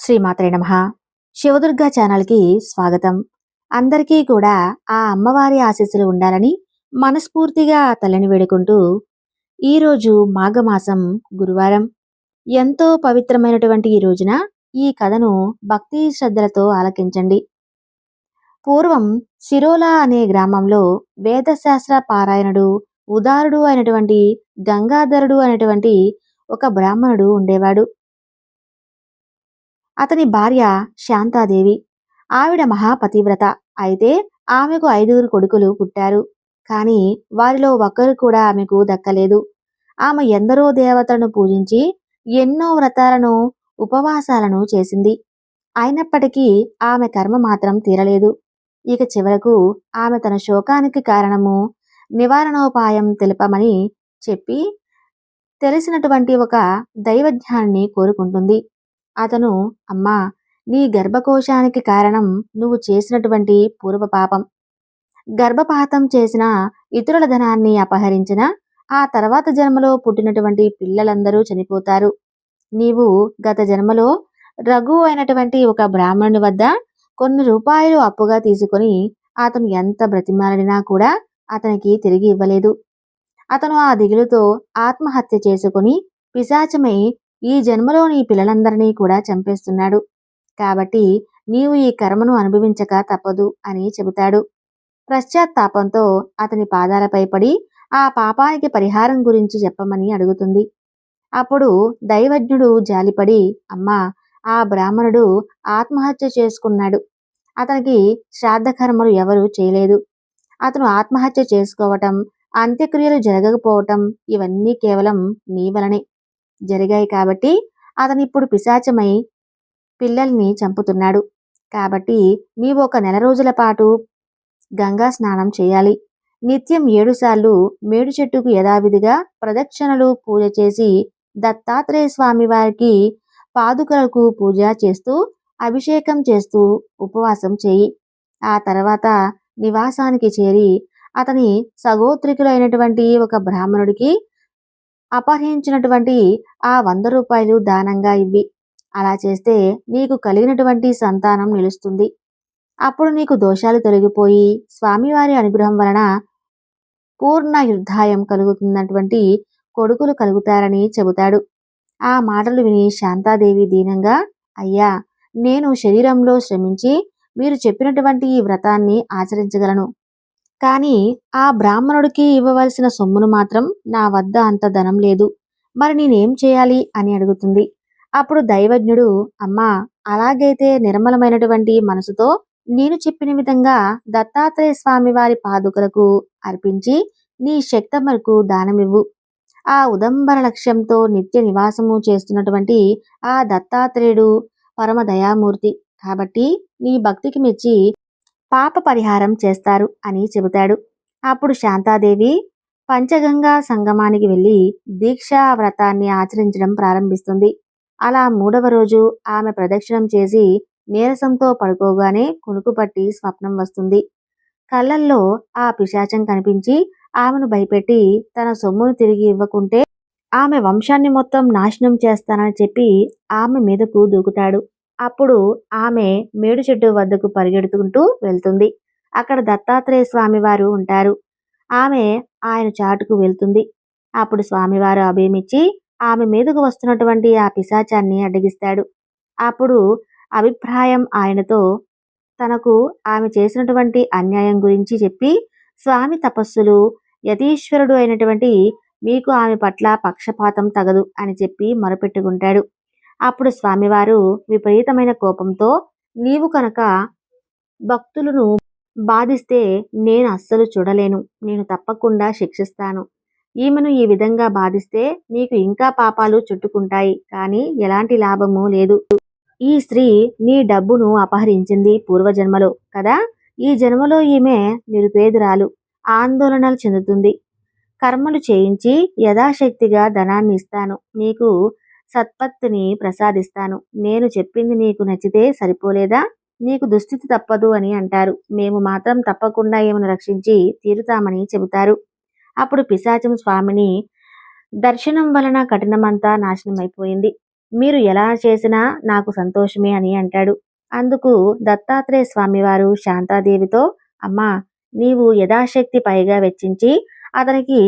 శ్రీమాత్రే నమ. శివదుర్గ ఛానల్కి స్వాగతం. అందరికీ కూడా ఆ అమ్మవారి ఆశీస్సులు ఉండాలని మనస్ఫూర్తిగా తల్లిని వేడుకుంటూ ఈరోజు మాఘమాసం గురువారం. ఎంతో పవిత్రమైనటువంటి ఈ రోజున ఈ కథను భక్తి శ్రద్ధలతో ఆలకించండి. పూర్వం సిరోలా అనే గ్రామంలో వేదశాస్త్ర పారాయణుడు ఉదారుడు అయినటువంటి గంగాధరుడు అనేటువంటి ఒక బ్రాహ్మణుడు ఉండేవాడు. అతని భార్య శాంతాదేవి. ఆవిడ మహాపతివ్రత. అయితే ఆమెకు ఐదుగురు కొడుకులు పుట్టారు. కానీ వారిలో ఒక్కరు కూడా ఆమెకు దక్కలేదు. ఆమె ఎందరో దేవతలను పూజించి ఎన్నో వ్రతాలను ఉపవాసాలను చేసింది. అయినప్పటికీ ఆమె కర్మ మాత్రం తీరలేదు. ఇక చివరకు ఆమె తన శోకానికి కారణము నివారణోపాయం తెలపమని చెప్పి తెలిసినటువంటి ఒక దైవజ్ఞాన్ని కోరుకుంటుంది. అతను అమ్మా నీ గర్భకోశానికి కారణం నువ్వు చేసినటువంటి పూర్వ పాపం. గర్భపాతం చేసిన ఇతరుల ధనాన్ని అపహరించిన ఆ తర్వాత జన్మలో పుట్టినటువంటి పిల్లలందరూ చనిపోతారు. నీవు గత జన్మలో రఘు అయినటువంటి ఒక బ్రాహ్మణుని వద్ద కొన్ని రూపాయలు అప్పుగా తీసుకొని అతను ఎంత బ్రతిమాలడినా కూడా అతనికి తిరిగి ఇవ్వలేదు. అతను ఆ దిగులుతో ఆత్మహత్య చేసుకుని పిశాచమై ఈ జన్మలో నీ పిల్లలందరినీ కూడా చంపేస్తున్నాడు. కాబట్టి నీవు ఈ కర్మను అనుభవించక తప్పదు అని చెబుతాడు. పశ్చాత్తాపంతో అతని పాదాలపై పడి ఆ పాపానికి పరిహారం గురించి చెప్పమని అడుగుతుంది. అప్పుడు దైవజ్ఞుడు జాలిపడి అమ్మా ఆ బ్రాహ్మణుడు ఆత్మహత్య చేసుకున్నాడు. అతనికి శ్రాద్ధకర్మలు ఎవరూ చేయలేదు. అతను ఆత్మహత్య చేసుకోవటం అంత్యక్రియలు జరగకపోవటం ఇవన్నీ కేవలం నీ వలనే. జరిగాయి కాబట్టి అతను ఇప్పుడు పిశాచమై పిల్లల్ని చంపుతున్నాడు. కాబట్టి నీవు ఒక నెల రోజుల పాటు గంగా స్నానం చేయాలి. నిత్యం ఏడుసార్లు మేడు చెట్టుకు యథావిధిగా ప్రదక్షిణలు పూజ చేసి దత్తాత్రేయ స్వామి వారికి పాదుకలకు పూజ చేస్తూ అభిషేకం చేస్తూ ఉపవాసం చేయి. ఆ తర్వాత నివాసానికి చేరి అతని సగోత్రికులైనటువంటి ఒక బ్రాహ్మణుడికి అపహరించినటువంటి ఆ వంద రూపాయలు దానంగా ఇవ్వి. అలా చేస్తే నీకు కలిగినటువంటి సంతానం నిలుస్తుంది. అప్పుడు నీకు దోషాలు తొలగిపోయి స్వామివారి అనుగ్రహం వలన పూర్ణ యుద్ధాయం కలుగుతున్నటువంటి కొడుకులు కలుగుతారని చెబుతాడు. ఆ మాటలు విని శాంతాదేవి దీనంగా అయ్యా నేను శరీరంలో శ్రమించి మీరు చెప్పినటువంటి ఈ వ్రతాన్ని ఆచరించగలను. కానీ ఆ బ్రాహ్మణుడికి ఇవ్వవలసిన సొమ్మును మాత్రం నా వద్ద అంత ధనం లేదు. మరి నేనేం చేయాలి? అని అడుగుతుంది. అప్పుడు దైవజ్ఞుడు అమ్మా అలాగైతే నిర్మలమైనటువంటి మనసుతో నేను చెప్పిన విధంగా దత్తాత్రేయ స్వామి వారి పాదుకలకు అర్పించి నీ శక్తమ్మకు దానమివ్వు. ఆ ఉదంబర లక్ష్యంతో నిత్య నివాసము చేస్తున్నటువంటి ఆ దత్తాత్రేయుడు పరమ దయామూర్తి. కాబట్టి నీ భక్తికి మెచ్చి పాప పరిహారం చేస్తారు అని చెబుతాడు. అప్పుడు శాంతాదేవి పంచగంగా సంగమానికి వెళ్ళి దీక్షా వ్రతాన్ని ఆచరించడం ప్రారంభిస్తుంది. అలా మూడవ రోజు ఆమె ప్రదక్షిణం చేసి నీరసంతో పడుకోగానే కునుకుపట్టి స్వప్నం వస్తుంది. కళ్ళల్లో ఆ పిశాచం కనిపించి ఆమెను భయపెట్టి తన సొమ్మును తిరిగి ఇవ్వకుంటే ఆమె వంశాన్ని మొత్తం నాశనం చేస్తానని చెప్పి ఆమె మీదకు దూకుతాడు. అప్పుడు ఆమె మేడు చెట్టు వద్దకు పరిగెడుతుంటూ వెళ్తుంది. అక్కడ దత్తాత్రేయ స్వామివారు ఉంటారు. ఆమె ఆయన చాటుకు వెళ్తుంది. అప్పుడు స్వామివారు అభయమిచ్చి ఆమె మీదకు వస్తున్నటువంటి ఆ పిశాచాన్ని అడ్డగిస్తాడు అప్పుడు అభిప్రాయం ఆయనతో తనకు ఆమె చేసినటువంటి అన్యాయం గురించి చెప్పి స్వామి తపస్సులు యతీశ్వరుడు అయినటువంటి మీకు ఆమె పట్ల పక్షపాతం తగదు అని చెప్పి మొరపెట్టుకుంటాడు. అప్పుడు స్వామివారు విపరీతమైన కోపంతో నీవు కనుక భక్తులను బాధిస్తే నేను అస్సలు చూడలేను. నేను తప్పకుండా శిక్షిస్తాను. ఈమెను ఈ విధంగా బాధిస్తే నీకు ఇంకా పాపాలు చుట్టుకుంటాయి. కానీ ఎలాంటి లాభము లేదు. ఈ స్త్రీ నీ డబ్బును అపహరించింది పూర్వజన్మలో కదా? ఈ జన్మలో ఈమె నిరుపేదరాలు. ఆందోళనలు చెందుతుంది. కర్మలు చేయించి యథాశక్తిగా ధనాన్ని ఇస్తాను. నీకు సత్పత్తిని ప్రసాదిస్తాను. నేను చెప్పింది నీకు నచ్చితే సరిపోలేదా? నీకు దుస్థితి తప్పదు అని అంటారు. మేము మాత్రం తప్పకుండా ఏమను రక్షించి తీరుతామని చెబుతారు. అప్పుడు పిశాచం స్వామిని దర్శనం వలన కఠినమంతా నాశనమైపోయింది. మీరు ఎలా చేసినా నాకు సంతోషమే అని అంటాడు. అందుకు దత్తాత్రేయ స్వామివారు శాంతాదేవితో అమ్మా నీవు యథాశక్తి పైగా వెచ్చించి అతనికి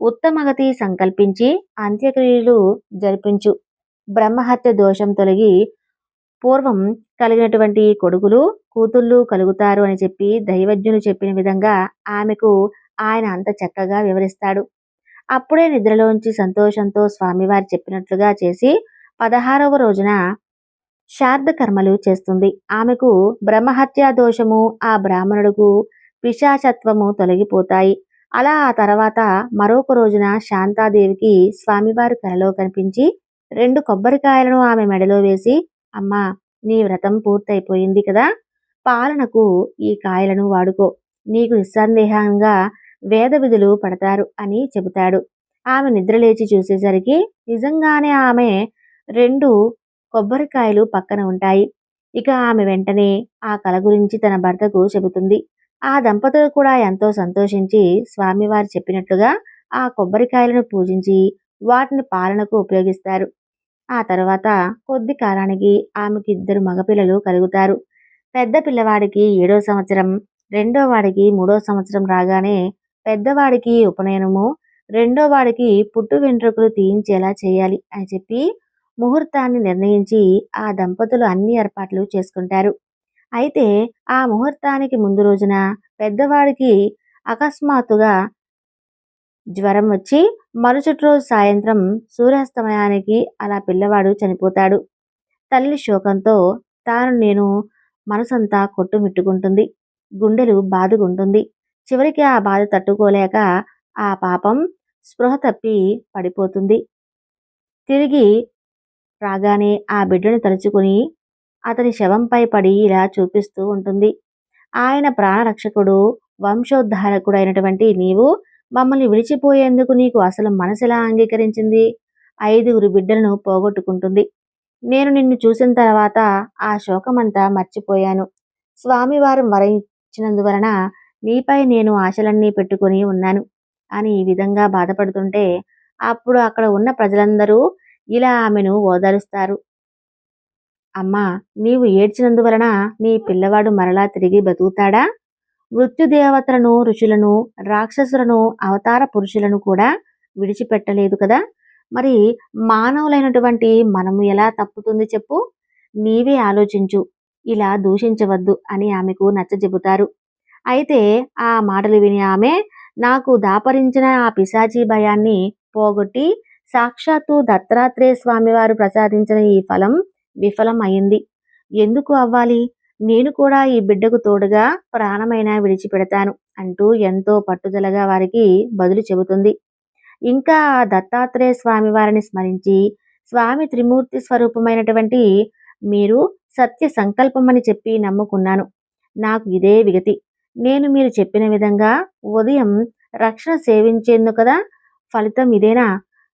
ఉత్తమగతి సంకల్పించి అంత్యక్రియలు జరిపించు. బ్రహ్మహత్య దోషం తొలగి పూర్వం కలిగినటువంటి కొడుకులు కూతుళ్ళు కలుగుతారు అని చెప్పి దైవజ్ఞులు చెప్పిన విధంగా ఆమెకు ఆయన అంత చక్కగా వివరిస్తాడు. అప్పుడే నిద్రలోంచి సంతోషంతో స్వామివారు చెప్పినట్లుగా చేసి పదహారవ రోజున శార్ద కర్మలు చేస్తుంది. ఆమెకు బ్రహ్మహత్యా దోషము ఆ బ్రాహ్మణుడుకు పిశాచత్వము తొలగిపోతాయి. అలా ఆ తర్వాత మరొక రోజున శాంతాదేవికి స్వామివారు కలలో కనిపించి రెండు కొబ్బరికాయలను ఆమె మెడలో వేసి అమ్మా నీ వ్రతం పూర్తయిపోయింది కదా పాలనకు ఈ కాయలను వాడుకో నీకు నిస్సందేహంగా వేద విధులు పడతారు అని చెబుతాడు. ఆమె నిద్రలేచి చూసేసరికి నిజంగానే ఆమె రెండు కొబ్బరికాయలు పక్కన ఉంటాయి. ఇక ఆమె వెంటనే ఆ కల గురించి తన భర్తకు చెబుతుంది. ఆ దంపతులు కూడా ఎంతో సంతోషించి స్వామివారు చెప్పినట్లుగా ఆ కొబ్బరికాయలను పూజించి వాటిని పాలనకు ఉపయోగిస్తారు. ఆ తర్వాత కొద్ది కాలానికి ఆమెకి ఇద్దరు మగపిల్లలు కలుగుతారు. పెద్ద పిల్లవాడికి ఏడో సంవత్సరం రెండో వాడికి మూడో సంవత్సరం రాగానే పెద్దవాడికి ఉపనయనము రెండో వాడికి పుట్టు వెంట్రుకలు తీయించేలా చేయాలి అని చెప్పి ముహూర్తాన్ని నిర్ణయించి ఆ దంపతులు అన్ని ఏర్పాట్లు చేసుకుంటారు. అయితే ఆ ముహూర్తానికి ముందు రోజున పెద్దవాడికి అకస్మాత్తుగా జ్వరం వచ్చి మరుసటి రోజు సాయంత్రం సూర్యాస్తమయానికి అలా పిల్లవాడు చనిపోతాడు. తల్లి శోకంతో తాను నేను మనసంతా కొట్టుమిట్టుకుంటుంది. గుండెలు బాదుకుంటుంది చివరికి ఆ బాధ తట్టుకోలేక ఆ పాపం స్పృహ తప్పి పడిపోతుంది. తిరిగి రాగానే ఆ బిడ్డను తలుచుకుని అతని శవంపై పడి ఇలా చూపిస్తూ ఉంటుంది. ఆయన ప్రాణరక్షకుడు వంశోద్ధారకుడు అయినటువంటి నీవు మమ్మల్ని విడిచిపోయేందుకు నీకు అసలు మనసులా అంగీకరించింది? ఐదుగురు బిడ్డలను పోగొట్టుకుంటుంది. నేను నిన్ను చూసిన తర్వాత ఆ శోకమంతా మర్చిపోయాను. స్వామివారు మరణించినందువలన నీపై నేను ఆశలన్నీ పెట్టుకుని ఉన్నాను అని ఈ విధంగా బాధపడుతుంటే అప్పుడు అక్కడ ఉన్న ప్రజలందరూ ఇలా ఆమెను ఓదారుస్తారు. అమ్మా నీవు ఏడ్చినందువలన నీ పిల్లవాడు మరలా తిరిగి బతుకుతాడా? మృత్యుదేవతలను ఋషులను రాక్షసులను అవతార పురుషులను కూడా విడిచిపెట్టలేదు కదా? మరి మానవులైనటువంటి మనము ఎలా తప్పుతుంది చెప్పు? నీవే ఆలోచించు. ఇలా దూషించవద్దు అని ఆమెకు నచ్చజెబుతారు అయితే ఆ మాటలు విని ఆమె నాకు దాపరించిన ఆ పిశాచీ భయాన్ని పోగొట్టి సాక్షాత్తు దత్తాత్రేయ స్వామివారు ప్రసాదించిన ఈ ఫలం విఫలం అయింది ఎందుకు అవ్వాలి? నేను కూడా ఈ బిడ్డకు తోడుగా ప్రాణమైనా విడిచిపెడతాను అంటూ ఎంతో పట్టుదలగా వారికి బదులు చెబుతుంది. ఇంకా దత్తాత్రేయ స్వామి వారిని స్మరించి స్వామి త్రిమూర్తి స్వరూపమైనటువంటి మీరు సత్య సంకల్పమని చెప్పి నమ్ముకున్నాను. నాకు ఇదే విగతి. నేను మీరు చెప్పిన విధంగా ఉదయం రక్షణ సేవించేందుకు కదా ఫలితం ఇదేనా?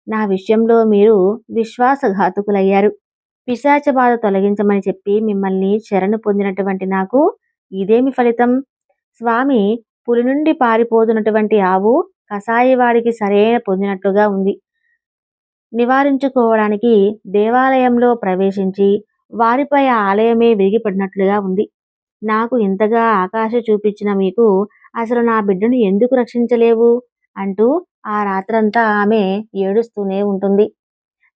నా విషయంలో మీరు విశ్వాసఘాతుకులయ్యారు. పిశాచ బాధ తొలగించమని చెప్పి మిమ్మల్ని శరణు పొందినటువంటి నాకు ఇదేమి ఫలితం? స్వామి పులి నుండి పారిపోతున్నటువంటి ఆవు కసాయివాడికి సరైన పొందినట్లుగా ఉంది. నివారించుకోవడానికి దేవాలయంలో ప్రవేశించి వారిపై ఆ ఆలయమే విరిగిపడినట్లుగా ఉంది. నాకు ఇంతగా ఆకాశ చూపించిన మీకు అసలు నా బిడ్డను ఎందుకు రక్షించలేవు? అంటూ ఆ రాత్రంతా ఆమె ఏడుస్తూనే ఉంటుంది.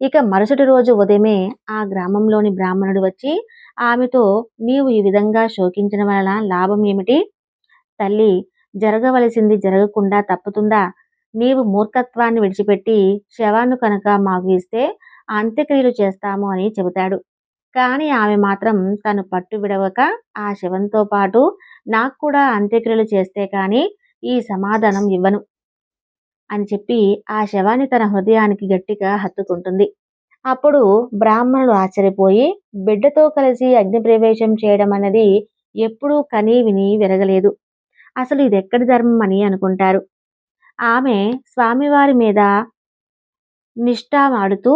ఇక మరుసటి రోజు ఉదయమే ఆ గ్రామంలోని బ్రాహ్మణుడు వచ్చి ఆమెతో నీవు ఈ విధంగా శోకించిన వలన లాభం ఏమిటి? తల్లి జరగవలసింది జరగకుండా తప్పుతుందా? నీవు మూర్ఖత్వాన్ని విడిచిపెట్టి శవాన్ని కనుక మాకు ఇస్తే అంత్యక్రియలు చేస్తాము అని చెబుతాడు. కానీ ఆమె మాత్రం తను పట్టు విడవక ఆ శవంతో పాటు నాకు కూడా అంత్యక్రియలు చేస్తే కానీ ఈ సమాధానం ఇవ్వను. అని చెప్పి ఆ శవాన్ని తన హృదయానికి గట్టిగా హత్తుకుంటుంది. అప్పుడు బ్రాహ్మణుడు ఆశ్చర్యపోయి బిడ్డతో కలిసి అగ్నిప్రవేశం చేయడం అనేది ఎప్పుడూ కనీ విని విరగలేదు. అసలు ఇది ఎక్కడి ధర్మం అని అనుకుంటారు. ఆమె స్వామివారి మీద నిష్ఠామాడుతూ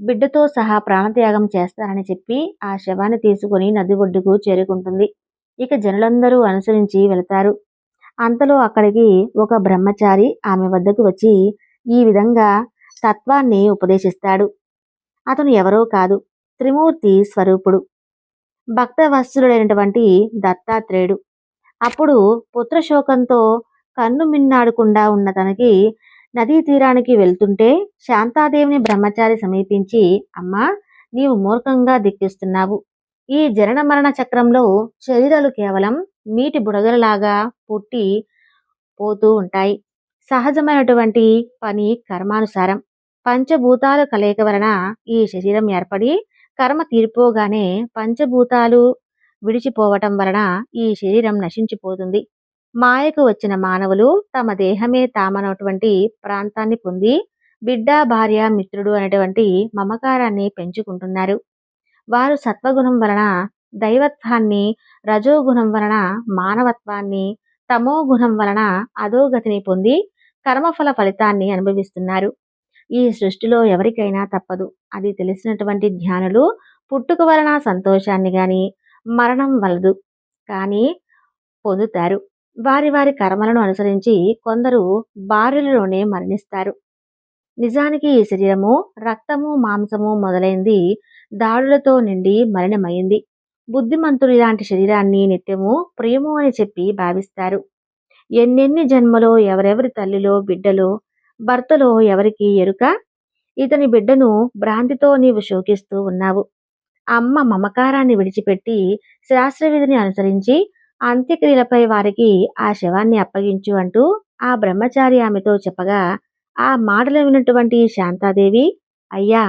బిడ్డతో సహా ప్రాణత్యాగం చేస్తారని చెప్పి ఆ శవాన్ని తీసుకుని నది ఒడ్డుకు చేరుకుంటుంది. ఇక జనులందరూ అనుసరించి వెళతారు. అంతలో అక్కడికి ఒక బ్రహ్మచారి ఆమె వద్దకు వచ్చి ఈ విధంగా తత్వాన్ని ఉపదేశిస్తాడు. అతను ఎవరో కాదు త్రిమూర్తి స్వరూపుడు. భక్తవత్సలుడైనటువంటి దత్తాత్రేయుడు. అప్పుడు పుత్రశోకంతో కన్ను మిన్నాడకుండా ఉన్న తనకి నదీ తీరానికి వెళ్తుంటే శాంతాదేవిని బ్రహ్మచారి సమీపించి అమ్మా నీవు మూర్ఖంగా దిక్కిస్తున్నావు. ఈ జనన మరణ చక్రంలో శరీరాలు కేవలం నీటి బుడగలలాగా పుట్టి పోతూ ఉంటాయి. సహజమైనటువంటి పని కర్మానుసారం. పంచభూతాలు కలయిక వలన ఈ శరీరం ఏర్పడి కర్మ తీరిపోగానే పంచభూతాలు విడిచిపోవటం వలన ఈ శరీరం నశించిపోతుంది. మాయకు వచ్చిన మానవులు తమ దేహమే తామనటువంటి ప్రాంతాన్ని పొంది బిడ్డ భార్య మిత్రుడు అనేటువంటి మమకారాన్ని పెంచుకుంటున్నారు. వారు సత్వగుణం వలన దైవత్వాన్ని రజోగుణం వలన మానవత్వాన్ని తమో గుణం వలన అధోగతిని పొంది కర్మఫల ఫలితాన్ని అనుభవిస్తున్నారు. ఈ సృష్టిలో ఎవరికైనా తప్పదు. అది తెలిసినటువంటి జ్ఞానులు పుట్టుక వలన సంతోషాన్ని గాని మరణం వలదు. కానీ పొందుతారు. వారి వారి కర్మలను అనుసరించి కొందరు భార్యలలోనే మరణిస్తారు. నిజానికి ఈ శరీరము రక్తము మాంసము మొదలైంది దాడులతో నిండి మరణమైంది. బుద్ధిమంతులు ఇలాంటి శరీరాన్ని నిత్యము ప్రియము అని చెప్పి భావిస్తారు. ఎన్నెన్ని జన్మలో ఎవరెవరి తల్లిలో బిడ్డలో భర్తలో ఎవరికి ఎరుక? ఇతని బిడ్డను భ్రాంతితో నీవు శోకిస్తూ ఉన్నావు. అమ్మ మమకారాన్ని విడిచిపెట్టి శాస్త్రవిధిని అనుసరించి అంత్యక్రియలపై వారికి ఆ శవాన్ని అప్పగించు అంటూ ఆ బ్రహ్మచారి ఆమెతో చెప్పగా ఆ మాటలు విన్నటువంటి శాంతాదేవి అయ్యా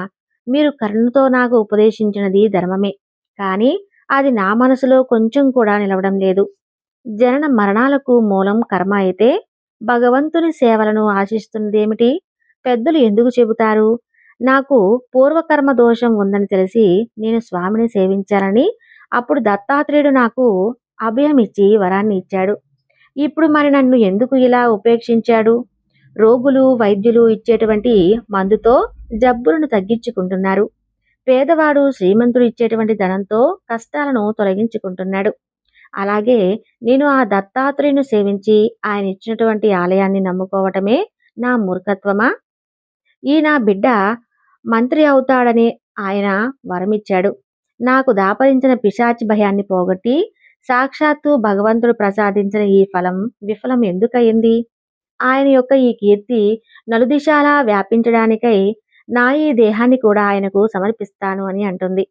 మీరు కరుణతో నాకు ఉపదేశించినది ధర్మమే. కానీ అది నా మనసులో కొంచెం కూడా నిలవడం లేదు. జనన మరణాలకు మూలం కర్మ అయితే భగవంతుని సేవలను ఆశిస్తున్నదేమిటి? పెద్దలు ఎందుకు చెబుతారు? నాకు పూర్వకర్మ దోషం ఉందని తెలిసి నేను స్వామిని సేవించానని అప్పుడు దత్తాత్రేయుడు నాకు అభయమిచ్చి వరాన్ని ఇచ్చాడు. ఇప్పుడు మరి నన్ను ఎందుకు ఇలా ఉపేక్షించాడు? రోగులు వైద్యులు ఇచ్చేటువంటి మందుతో జబ్బులను తగ్గించుకుంటున్నారు. పేదవాడు శ్రీమంతుడు ఇచ్చేటువంటి ధనంతో కష్టాలను తొలగించుకుంటున్నాడు. అలాగే నేను ఆ దత్తాత్రేయుని సేవించి ఆయన ఇచ్చినటువంటి ఆలయాన్ని నమ్ముకోవటమే నా మూర్ఖత్వమా? ఈ నా బిడ్డ మంత్రి అవుతాడని ఆయన వరమిచ్చాడు. నాకు దాపరించిన పిశాచి భయాన్ని పోగొట్టి సాక్షాత్తు భగవంతుడు ప్రసాదించిన ఈ ఫలం విఫలం ఎందుకయింది? ఆయన యొక్క ఈ కీర్తి నలుదిశాలా వ్యాపించడానికై నా ఈ దేహాన్ని కూడా ఆయనకు సమర్పిస్తాను అని అంటుంది.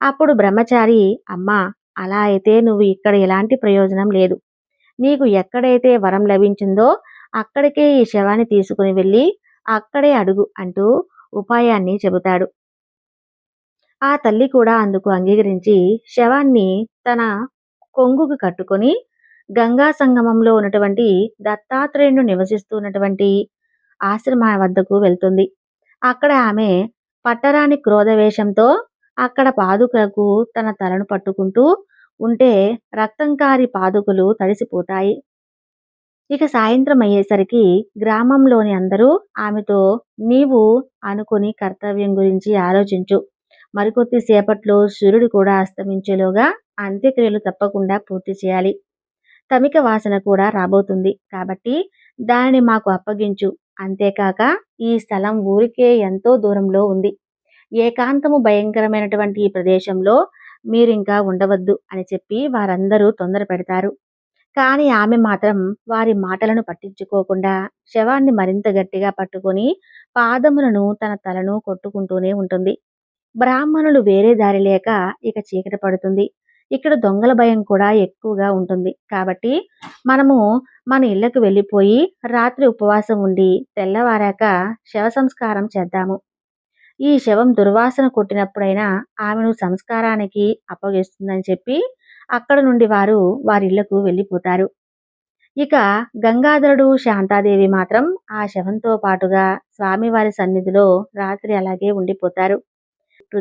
అప్పుడు బ్రహ్మచారి అమ్మా అలా అయితే నువ్వు ఇక్కడ ఎలాంటి ప్రయోజనం లేదు. నీకు ఎక్కడైతే వరం లభించిందో అక్కడికే ఈ శవాన్ని తీసుకుని వెళ్ళి అక్కడే అడుగు అంటూ ఉపాయాన్ని చెబుతాడు. ఆ తల్లి కూడా అందుకు అంగీకరించి శవాన్ని తన కొంగుకు కట్టుకొని గంగా సంగమంలో ఉన్నటువంటి దత్తాత్రేయుడు నివసిస్తున్నటువంటి ఆశ్రమ వద్దకు వెళ్తుంది. అక్కడ ఆమె పట్టరాని క్రోధవేషంతో అక్కడ పాదుకలకు తన తలను పట్టుకుంటూ ఉంటే రక్తంకారి పాదుకలు తడిసిపోతాయి. ఇక సాయంత్రం అయ్యేసరికి గ్రామంలోని అందరూ ఆమెతో నీవు అనుకుని కర్తవ్యం గురించి ఆలోచించు. మరికొద్ది సేపట్లో సూర్యుడు కూడా అస్తమించేలోగా అంత్యక్రియలు తప్పకుండా పూర్తి చేయాలి. తమిక వాసన కూడా రాబోతుంది కాబట్టి దానిని మాకు అప్పగించు. అంతేకాక ఈ స్థలం ఊరికే ఎంతో దూరంలో ఉంది. ఏకాంతము భయంకరమైనటువంటి ఈ ప్రదేశంలో మీరింకా ఉండవద్దు అని చెప్పి వారందరూ తొందర పెడతారు. కానీ ఆమె మాత్రం వారి మాటలను పట్టించుకోకుండా శవాన్ని మరింత గట్టిగా పట్టుకొని పాదములను తన తలను కొట్టుకుంటూనే ఉంటుంది. బ్రాహ్మణులు వేరే దారి లేక ఇక చీకటి పడుతుంది. ఇక్కడ దొంగల భయం కూడా ఎక్కువగా ఉంటుంది. కాబట్టి మనము మన ఇళ్ళకు వెళ్ళిపోయి రాత్రి ఉపవాసం ఉండి తెల్లవారాక శవ సంస్కారం చేద్దాము. ఈ శవం దుర్వాసన కొట్టినప్పుడైనా ఆమెను సంస్కారానికి అప్పగిస్తుందని చెప్పి అక్కడ నుండి వారు వారిళ్ళకు వెళ్ళిపోతారు. ఇక గంగాధరుడు శాంతాదేవి మాత్రం ఆ శవంతో పాటుగా స్వామివారి సన్నిధిలో రాత్రి అలాగే ఉండిపోతారు.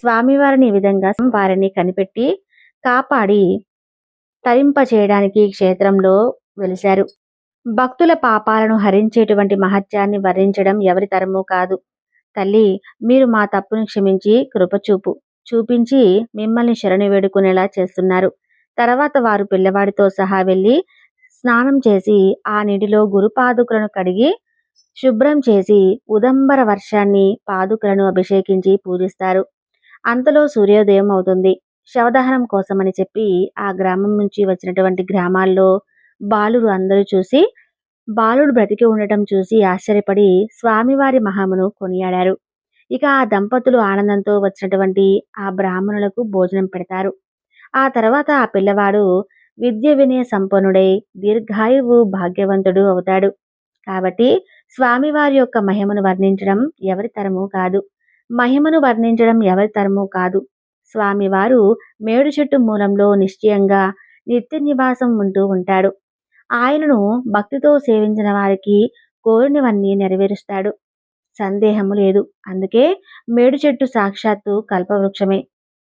స్వామివారిని ఈ విధంగా వారిని కనిపెట్టి కాపాడి తరింప చేయడానికి క్షేత్రంలో వెలిశారు. భక్తుల పాపాలను హరించేటువంటి మహత్యాన్ని వర్ణించడం ఎవరి తరమూ కాదు. తల్లి మీరు మా తప్పును క్షమించి కృపచూపు. చూపించి మిమ్మల్ని శరణు వేడుకునేలా చేస్తున్నారు. తర్వాత వారు పిల్లవాడితో సహా వెళ్ళి స్నానం చేసి ఆ నీటిలో గురుపాదుకులను కడిగి శుభ్రం చేసి ఉదంబర వర్షాన్ని పాదుకులను అభిషేకించి పూజిస్తారు. అంతలో సూర్యోదయం అవుతుంది. శవదహనం కోసమని చెప్పి ఆ గ్రామం నుంచి వచ్చినటువంటి గ్రామాల్లో బాలురు అందరూ చూసి బాలుడు బ్రతికి ఉండటం చూసి ఆశ్చర్యపడి స్వామివారి మహామును కొనియాడారు. ఇక ఆ దంపతులు ఆనందంతో వచ్చినటువంటి ఆ బ్రాహ్మణులకు భోజనం పెడతారు. ఆ తర్వాత ఆ పిల్లవాడు విద్య వినయ సంపన్నుడై దీర్ఘాయువు భాగ్యవంతుడు అవుతాడు. కాబట్టి స్వామివారి యొక్క మహిమను వర్ణించడం ఎవరి తరము కాదు. మహిమను వర్ణించడం ఎవరి తరము కాదు. స్వామివారు మేడు చెట్టు మూలంలో నిశ్చయంగా నిత్య నివాసం ఉంటూ ఉంటాడు. ఆయనను భక్తితో సేవించిన వారికి కోరినవన్నీ నెరవేరుస్తాడు. సందేహము లేదు. అందుకే మేడు చెట్టు సాక్షాత్తు కల్పవృక్షమే.